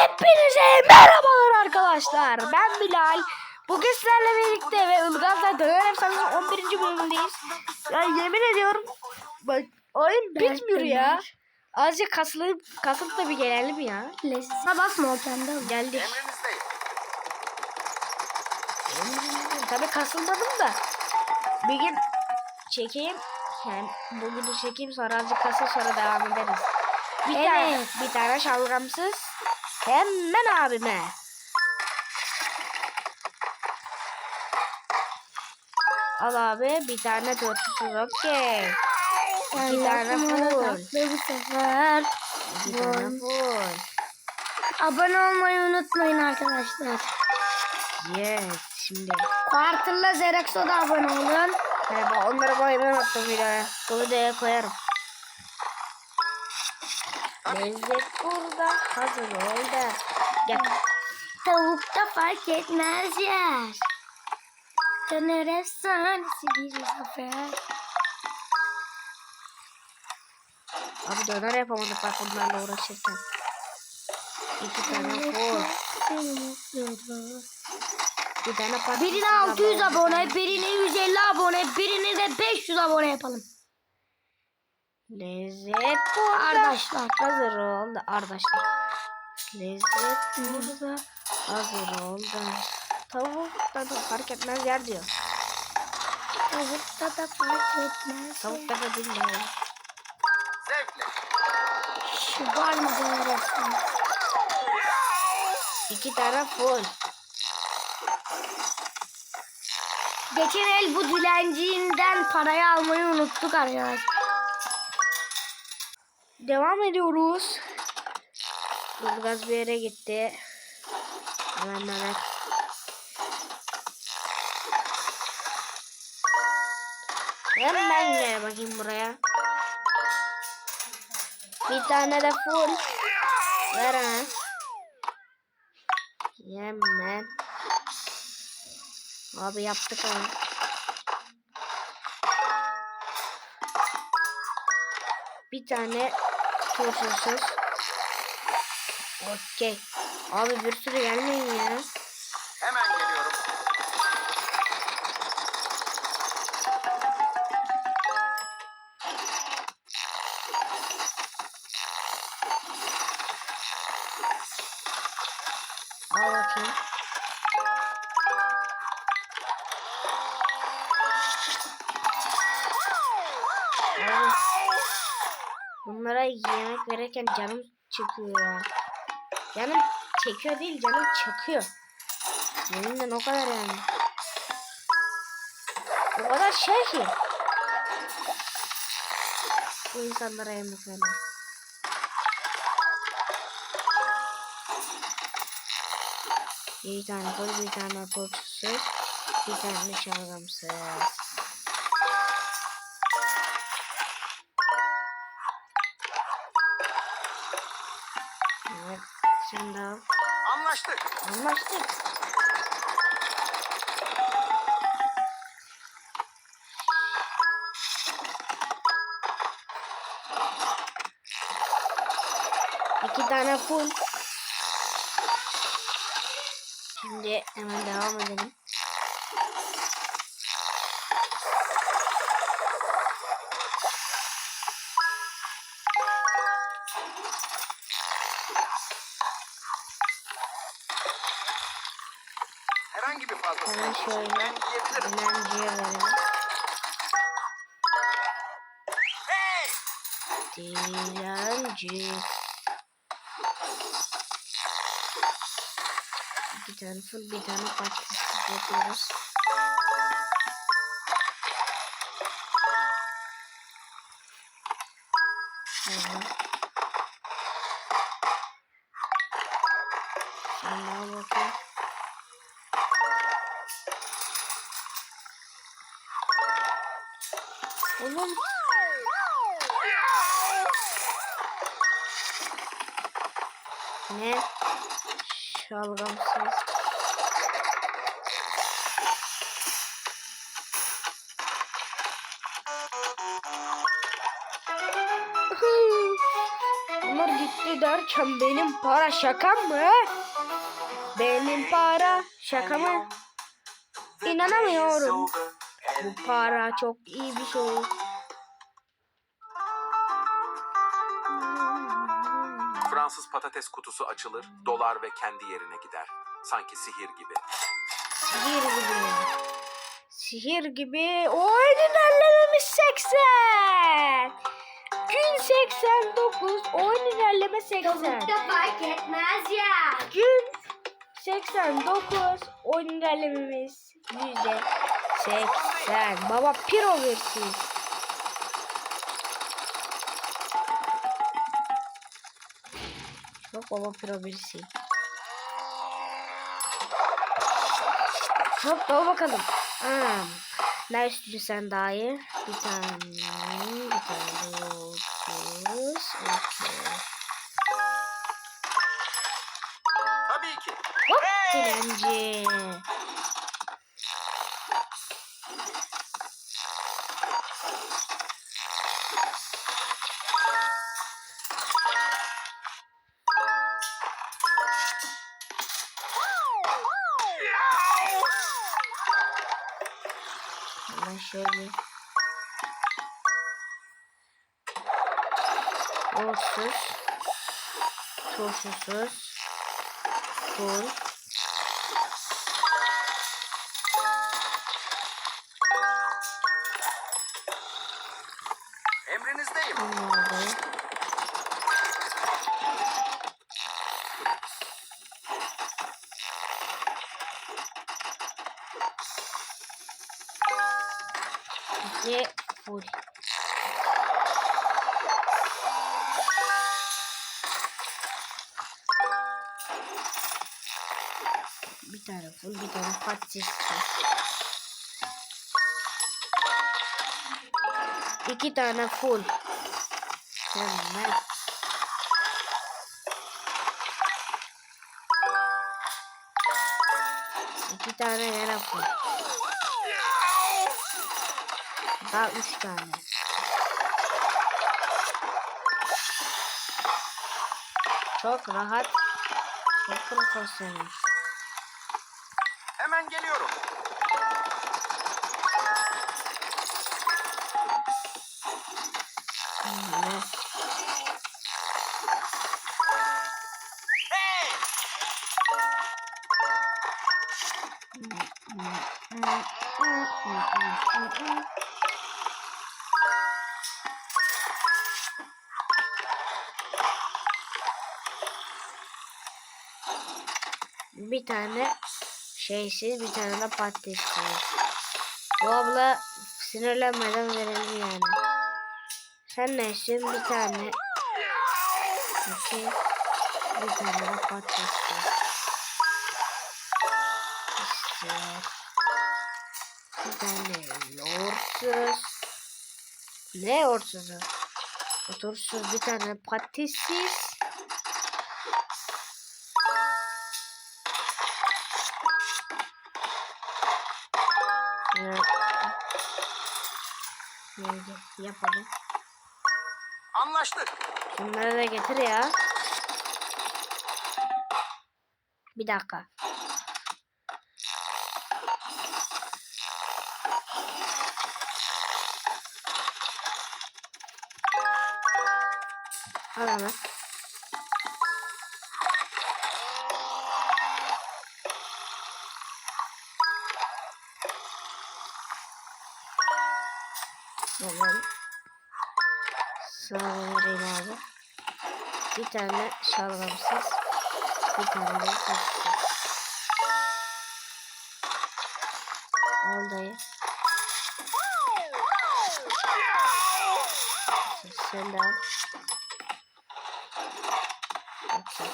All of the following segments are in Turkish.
Hepinize merhabalar arkadaşlar. Ben Bilal. Bugün sizlerle birlikte ve Ilgaz'la Döner Efsanesi 11. bölümündeyiz. Ya yemin ediyorum bak oyun bitmiyor ya. Azıcık kasılıp kasıp da bir gelelim ya. Lesine basma o kendi Geldik. Emrinizdeyim. Tabii kasılmadım da. Bir gün çekeyim. Yani bugün de çekeyim sonra azıcık kasıl sonra devam ederiz. Bir tane, Evet. bir tane şalgamsız. Hemen abime. Al abi bir tane dörtlüsü okey. İki tane full. bu sefer. İki tane full. Abone olmayı unutmayın arkadaşlar. Yes şimdi. Quarter'la Xerox'a da abone olun. Bak onları koymayı unuttum videoya. Bu videoya koyarım. Lezzet burada hazır oldu. Gel. Tavukta fark etmez yer. Döner efsanesi bir zafer. Abi döner yapamadık bak bunlarla uğraşırken. İki tane full. Bir tane patates. Birine 600 abone, birine 150 abone, birine de 500 abone yapalım. Lezzet burada. Arkadaşlar. Hazır oldu arkadaşlar. Lezzet burada. Hazır oldu. Tavuk da fark etmez yer diyor. Tavukta da fark etmez. Tavuk da da bilmiyorum. Zevkle. Şu var mı efsanesi? İki tane full. Geçen el bu dilencinden parayı almayı unuttuk arkadaşlar. Devam ediyoruz. Ilgaz bir yere gitti. Hemen hemen. Hemen gel bakayım buraya. Bir tane de full. Ver hemen. Hemen. Abi yaptık onu. Bir tane turşusuz. Okey. Abi bir sürü gelmeyin ya. Hemen geliyorum. Al bakayım. Yemek verirken canım çıkıyor. Canım çekiyor değil canım çakıyor. Yeminle o kadar yani. O kadar şey ki. Bu insanlara yemek vermek. Bir tane koy, bir tane porçsuz, bir tane şalgamsız. Evet, şimdi al. Anlaştık. Anlaştık. İki tane full. Şimdi hemen devam edelim. Hemen şöyle dilenciye verelim. Dilenci. Bir tane full bir tane patates yapıyoruz. Evet. Şalgamsız. Bunlar gitti derken benim para şaka mı? Benim para şaka mı? İnanamıyorum. Bu para çok iyi bir şey. Fransız patates kutusu açılır, dolar ve kendi yerine gider. Sanki sihir gibi. Sihir gibi. Sihir gibi. Oyun ilerlememiz 80. Gün 89. Oyun ilerleme 80. Çok da fark etmez ya. Gün 89. Oyun ilerlememiz yüzde 80. Baba piro versin. Baba piro versin. Hop doğru bakalım. Hmm. Ne istiyorsun sen daha iyi? Bir tane, bir tane otuz, otuz. Tabii ki. Hop dilenci. Şöyle. Yoğurtsuz Turşusuz Full Ve full Bir tane full bir tane patates İki tane full. Hemen. İki tane gene full. Daha üç tane. Çok rahat. Çok profesyonel. Hemen geliyorum. Bir tane şeysiz bir tane de patatessiz. Bu abla sinirlenmeden verelim yani. Sen ne istiyorsun? Bir tane. İki. Bir tane de patatessiz. İstiyor. Bir tane yoğurtsuz. Ne yoğurtsuzu? Otursuz bir tane patatessiz. Evet. Yapalım. Anlaştık. Bunları da getir ya. Bir dakika. Al Bir tane şalgamsız. Bir tane de. Sen de al. Okey.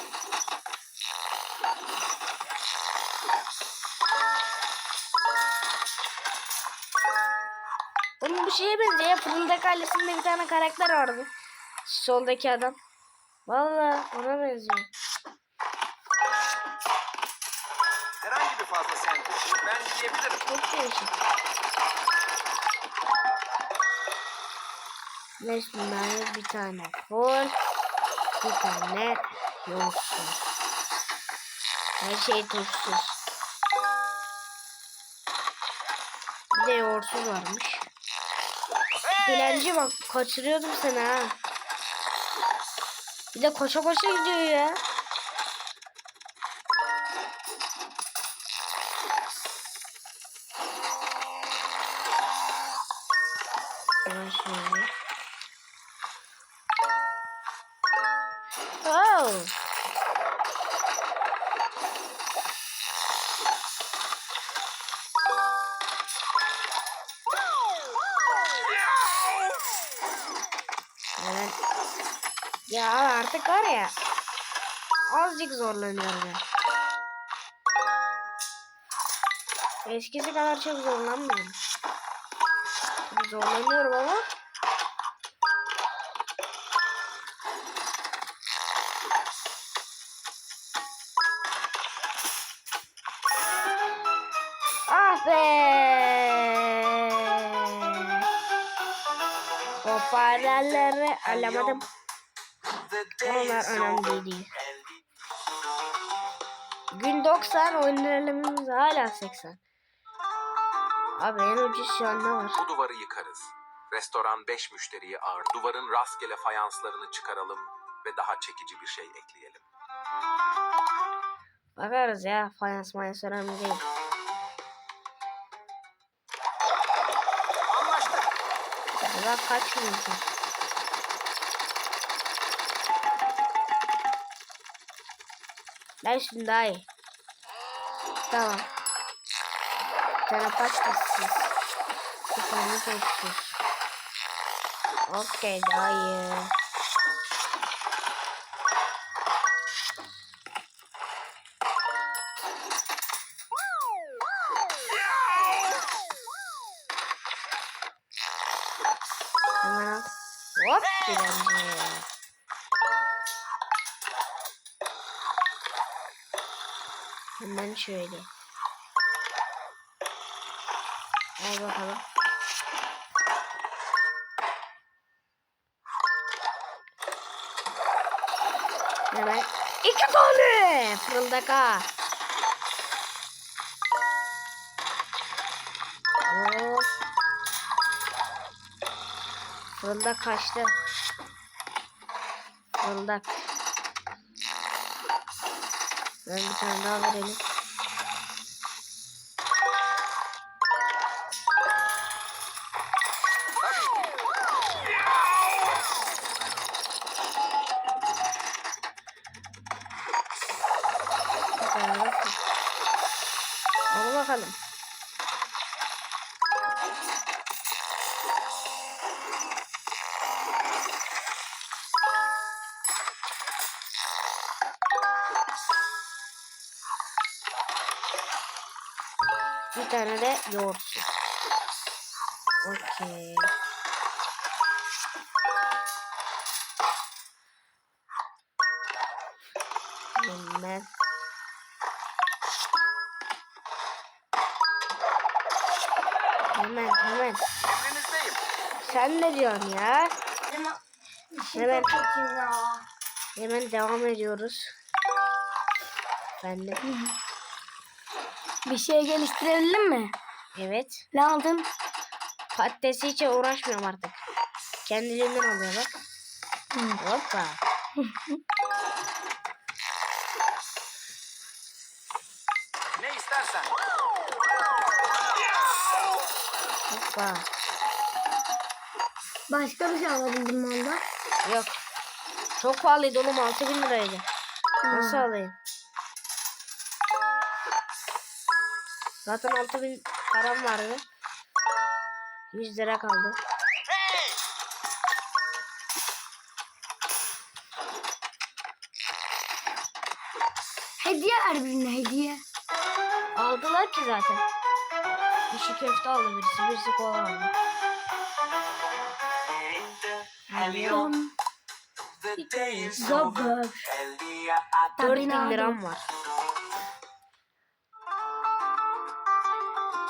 Bunun bir şeye benziyor. ya, Fırıldaki ailesinde bir tane karakter vardı. Soldaki adam. Vallahi ona benziyor. Herhangi bir fazla sandviç. Ben yiyebilirim. Çok değişik. Beş bunları bir tane full. Bir tane yoğurtsuz. Her şey tuzsuz. Bir de yoğurtsuz varmış. Dilenci bak kaçırıyordum seni ha. Bir de koşa koşa gidiyor ya. Oh. Ya artık var ya. Azıcık zorlanıyorum ya. Eskisi kadar çok zorlanmıyorum. Zorlanıyorum ama. Ah be! O paraları alamadım. Onlar önemli değil. Gün 90 oyunlarımız hala 80. Abi en ucuz şu an ne var? Bu duvarı yıkarız. Restoran 5 müşteriyi ağır. Duvarın rastgele fayanslarını çıkaralım ve daha çekici bir şey ekleyelim. Bakarız ya fayans mayans önemli değil. Anlaştık. Acaba kaç milyon? Ben şimdi daha iyi. Tamam. Bir tane patates. Bir tane patates. Okey daha iyi. Hemen al. Hop direnci. Hemen şöyle. Al bakalım. Hemen iki tane fırıldak ha. Hop. Fırıldak kaçtı. Fırıldak. Ben bir tane daha verelim. Yoğurtsuz. Okey. Hemen. Hemen hemen. Sen ne diyorsun ya? Hemen. Evet. Hemen devam ediyoruz. Ben de. Bir şey geliştirebilir mi? Evet. Ne aldın? Patatesi hiç uğraşmıyorum artık. Kendiliğinden oluyor bak. Hoppa. Ne istersen. Hoppa. Başka bir şey alabildim mi onda? Yok. Çok pahalıydı oğlum 6000 liraydı. Nasıl alayım? Zaten 6000 param vardı. 100 lira kaldı. Hediye ver birine hediye. Aldılar ki zaten. Dişi köfte aldı birisi, birisi kola aldı. Um, Zabır. 4000 liram var.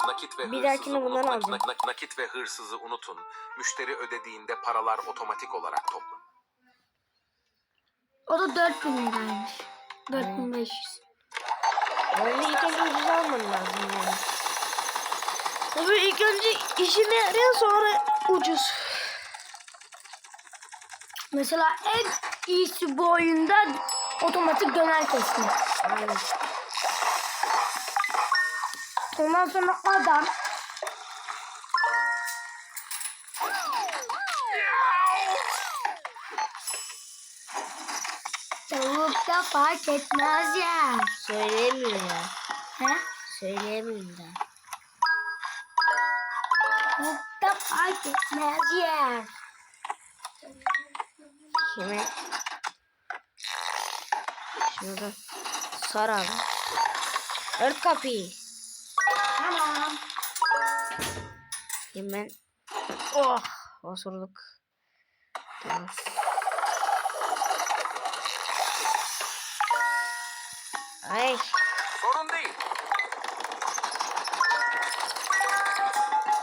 Nakit ve Bir dahakine bundan alacağım. nak- nak- nakit ve hırsızı unutun. Müşteri ödediğinde paralar otomatik olarak toplanır. O da 4000 liraymış. 4500. Yani ilk önce ucuz alman lazım yani. Tabii ilk önce işine yarıyor sonra ucuz. Mesela en iyisi bu oyunda otomatik döner kesme. Aynen. Ondan sonra adam Tavuk da fark etmez ya. Söyleyemiyor ya. He? Söyleyemiyorum da. Tavuk da fark etmez ya. Şimdi şunu da sar abi. Ört kapıyı. Tamam. Hemen. Oh. Osurduk. Tamam. Ay. Sorun değil.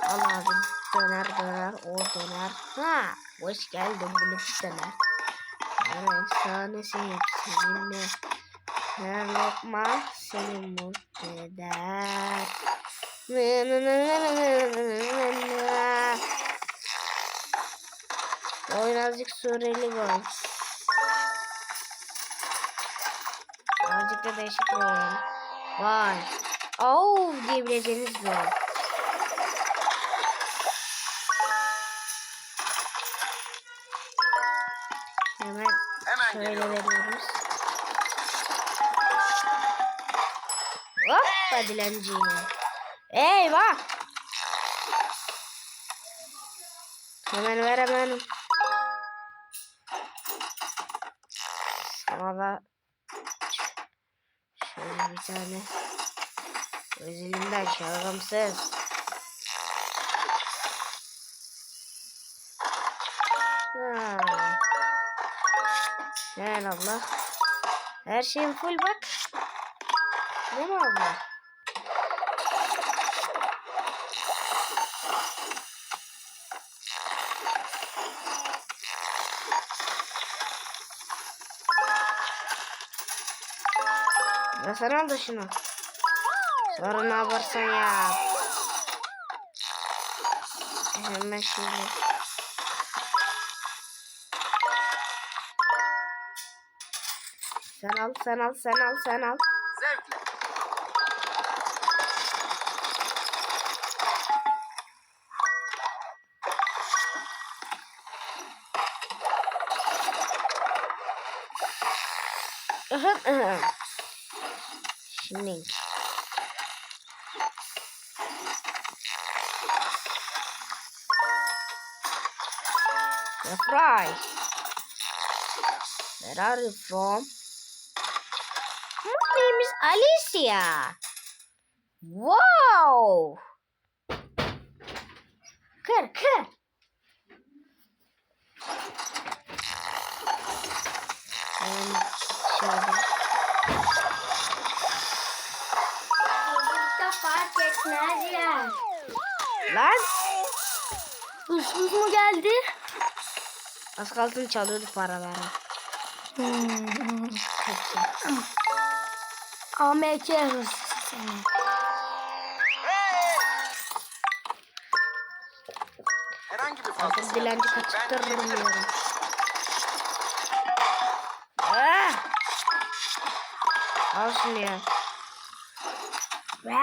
Al abim. Döner döner. O döner. Ha. Hoş geldin bulut döner. Efsanesin seninle. Her lokma seni mutlu eder. Oyun azıcık bir oyun. Azıcık da değişik bir oyun. Vay. Oh diyebileceğiniz bir oyun. Hemen Hemen şöyle veriyoruz. Hoppa dilenci. Eyvah. Hemen ver hemen. Sana da şöyle bir tane özelinden şalgamsız. Gel abla. Her şeyin full bak. Abla? Ya sen al da şunu. Sonra ne yaparsan yap. Hemen şöyle. Sen al, sen al, sen al, sen al. Ahem. Şimdi. The fry. Where are you from? My name is Alicia. Wow. Kır kır. Az kalsın çalıyordu paraları. Hmm. Peki. AMK hırsızı seni. Herhangi bir fazlası dilenci yiyebilirim. diyorum. Ah! Al şunu ya. Ve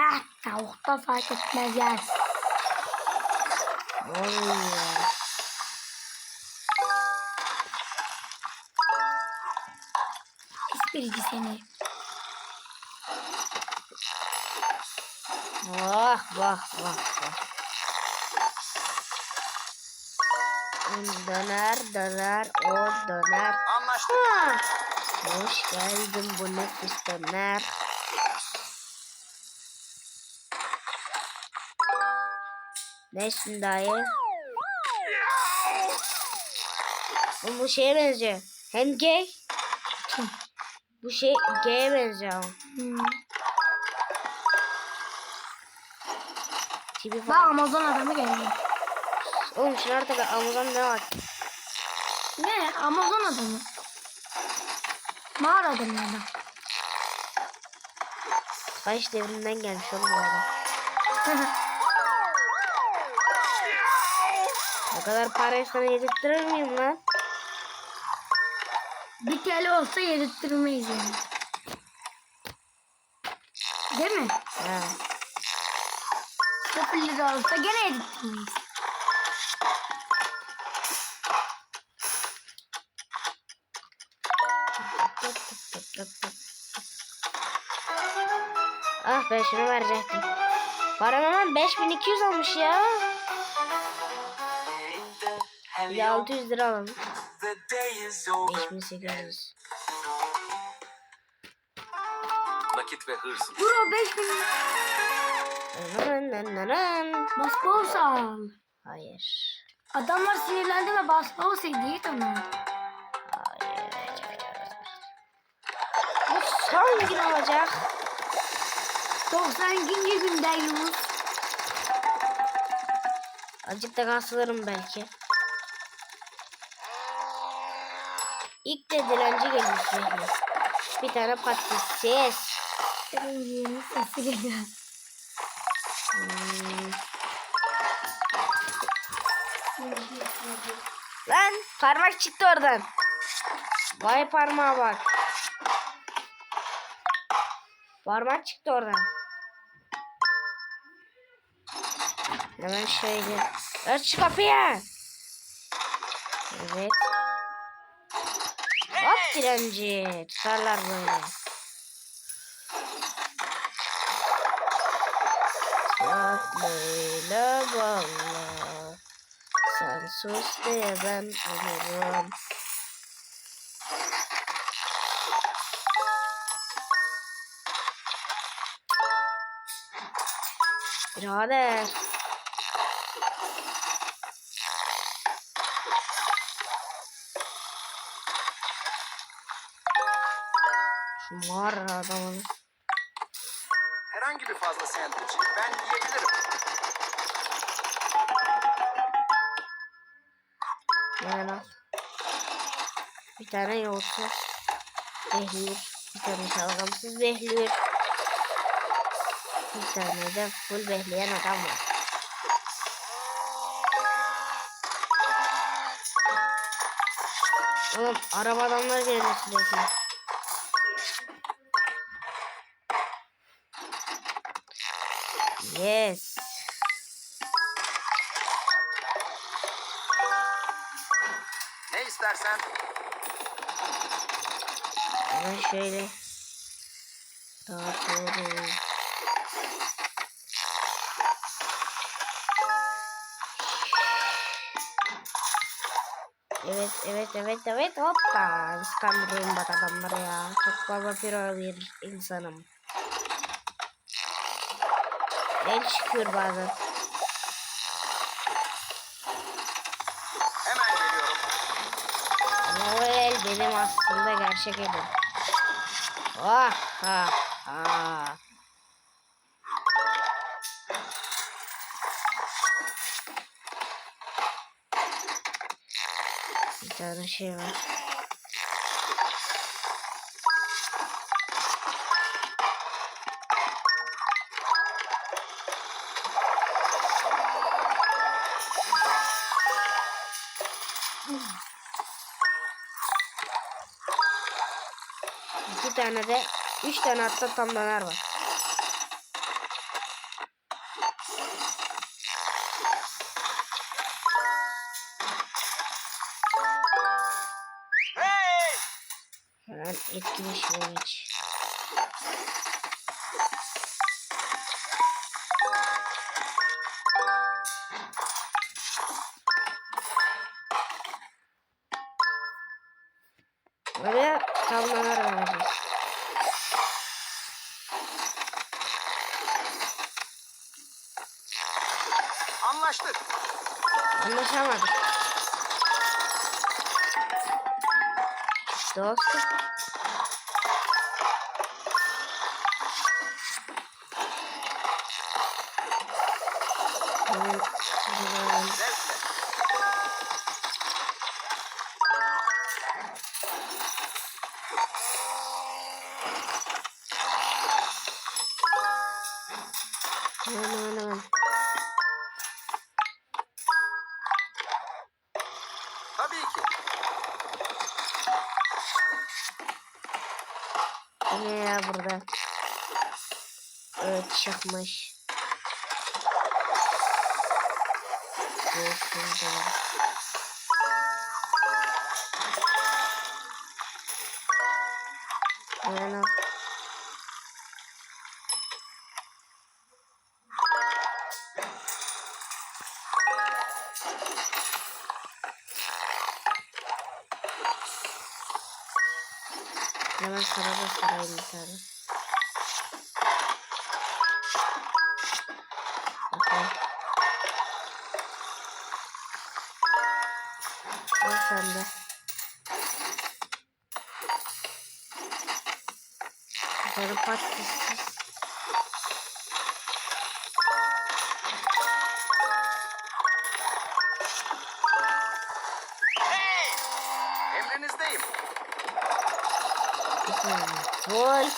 tavuk da fark etmez. Ne oluyor ya? Esprici seni. Vah vah vah vah. Döner döner o döner. Anlaştık. Ha. Hoş geldin bu nefis döner. Nesin dayı? Bu, bu şeye benziyor. Hem gay. Bu şey gay'e benziyor. Hmm. Tipi Bak. Amazon adamı geldi. Oğlum şunu artık Amazon ne var? Ne? Amazon adamı. Mağaradım ya da. Kaç devrinden gelmiş oğlum bu adam. O kadar parayı sana yedirttirir miyim lan? Bir TL olsa yedirttirmeyiz yani. Değil mi? Ha. Sıfır lira olsa gene yedirttirmeyiz. Ah ben şunu verecektim. Param hemen 5200 olmuş ya. Bir de 600 lira alalım. 5800. Nakit ve hırs Bro 5000 Nananananan. basbol al. Hayır. Adamlar sinirlendi ve basbol sevdiği ona. Hayır. Bu son gün olacak. 90. gündeyiz. Azıcık da kasılırım belki. İlk de dilenci sürekli. Bir tane patates. Yeğenin sesi geliyor. Hmm. Lan parmak çıktı oradan. Vay parmağa bak. Parmak çıktı oradan. Hemen şöyle. Aç kapıyı. Evet. Direnci. Tutarlar böyle. Bak böyle valla. Sen sus diye ben olurum. Birader. Mağara adamın. Herhangi bir fazla sandviçi ben yiyebilirim. Al. Bir tane yoğurtsuz. Behlül. Bir tane şalgamsız behlül. Bir tane de full behleyen adam var. Oğlum araba adamlar sürekli. Yes. Ne istersen Hemen şöyle. Dağıtıyorum. Evet, evet, evet, evet. Hoppa. Iskandırıyorum bak adamları ya. Çok fazla bir insanım. El çıkıyor bazen. hemen geliyorum. Ama o el benim aslında gerçek elim. Ah ha ha. Bir tane şey var. İki tane de, üç tane hatta tam döner var. Hey! Hemen etkileşime geç. Hemen şuradan Evet çıkmış. Evet, şurada. Hemen sana da bir tane. De. Sarı patatessiz. Emrinizdeyim. Bir tane gol.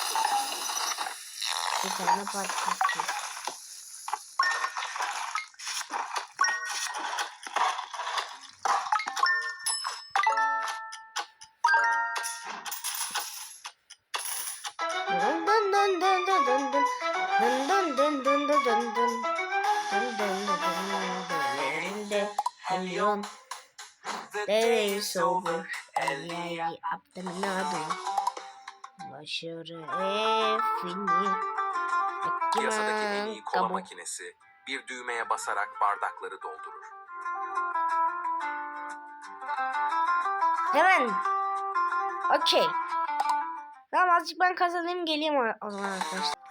Bir tane patates. Dun dun. Dun dun dun dun dun dun. Elinde milyon. The is over. And the another. Başarı efini. Piyasadaki en iyi kola Kamu. makinesi bir düğmeye basarak bardakları doldurur. Hemen. Okey. Tamam azıcık ben kazanayım geleyim o zaman arkadaşlar.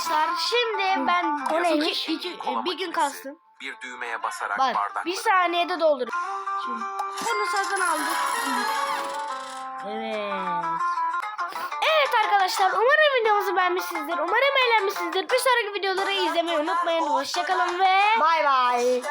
Arkadaşlar şimdi ben O iki, neymiş? iki- Kola bir gün kalsın. Bir düğmeye basarak Bak bardakları bir saniyede doldur. Şimdi bunu satın aldık. Evet. Evet arkadaşlar umarım videomuzu beğenmişsinizdir. Umarım eğlenmişsinizdir. Bir sonraki videoları izlemeyi unutmayın. Hoşçakalın ve Bay bay.